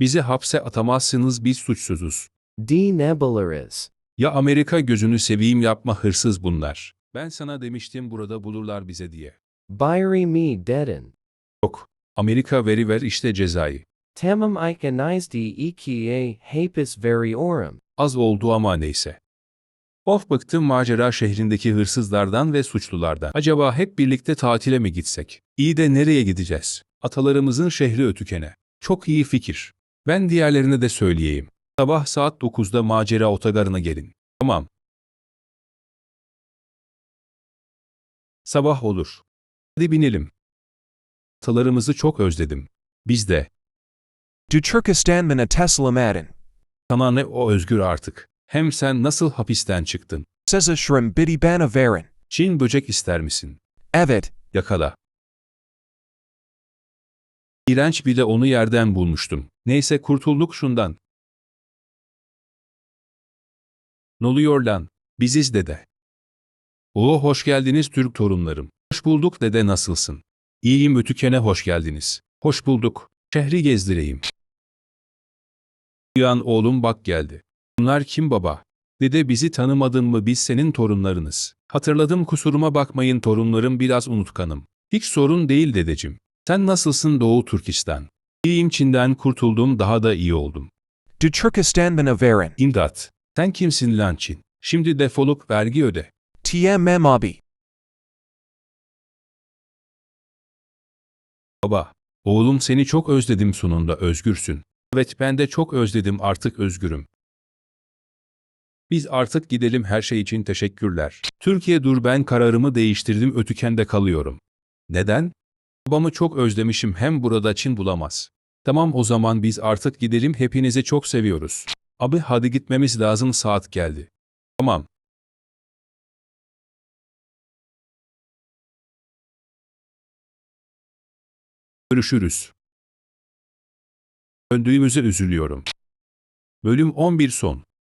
Bizi hapse atamazsınız biz suçsuzuz. Denebulariz. Ya Amerika gözünü seveyim yapma hırsız bunlar. Ben sana demiştim burada bulurlar bize diye. Byri me dedin. Yok. Amerika veriver işte cezayı. Tamam iconized eka hapis variorum. Az oldu ama neyse. Of bıktım macera şehrindeki hırsızlardan ve suçlulardan. Acaba hep birlikte tatile mi gitsek? İyi de nereye gideceğiz? Atalarımızın şehri Ötüken'e. Çok iyi fikir. Ben diğerlerine de söyleyeyim. Sabah saat 9'da macera otogarına gelin. Tamam. Sabah olur. Hadi binelim. Atalarımızı çok özledim. Biz de. Mina teslamatin. Sana ne o özgür artık. Hem sen nasıl hapisten çıktın? Seza shrim bidi bana varin. Çin böcek ister misin? Evet, Yakala. İğrenç bile onu yerden bulmuştum. Neyse kurtulduk şundan. Ne oluyor lan? Biziz dede. Oo hoş geldiniz Türk torunlarım. Hoş bulduk dede nasılsın? İyiyim ötükene hoş geldiniz. Hoş bulduk. Şehri gezdireyim. Uyan oğlum bak geldi. Bunlar kim baba? Dede bizi tanımadın mı biz senin torunlarınız. Hatırladım kusuruma bakmayın torunlarım biraz unutkanım. Hiç sorun değil dedecim. Sen nasılsın Doğu Türkistan? İyiyim Çin'den kurtuldum daha da iyi oldum. du Turkestan mina varin. İmdat. Sen kimsin lan Çin? Şimdi defolup vergi öde. TM abi. Baba. Oğlum seni çok özledim sonunda özgürsün. Evet ben de çok özledim artık özgürüm. Biz artık gidelim her şey için teşekkürler. Türkiye dur ben kararımı değiştirdim ötükende kalıyorum. Neden? Babamı çok özlemişim hem burada Çin bulamaz. Tamam o zaman biz artık gidelim hepinizi çok seviyoruz. Abi hadi gitmemiz lazım saat geldi. Tamam. Görüşürüz. Döndüğümüze üzülüyorum. Bölüm 11 son.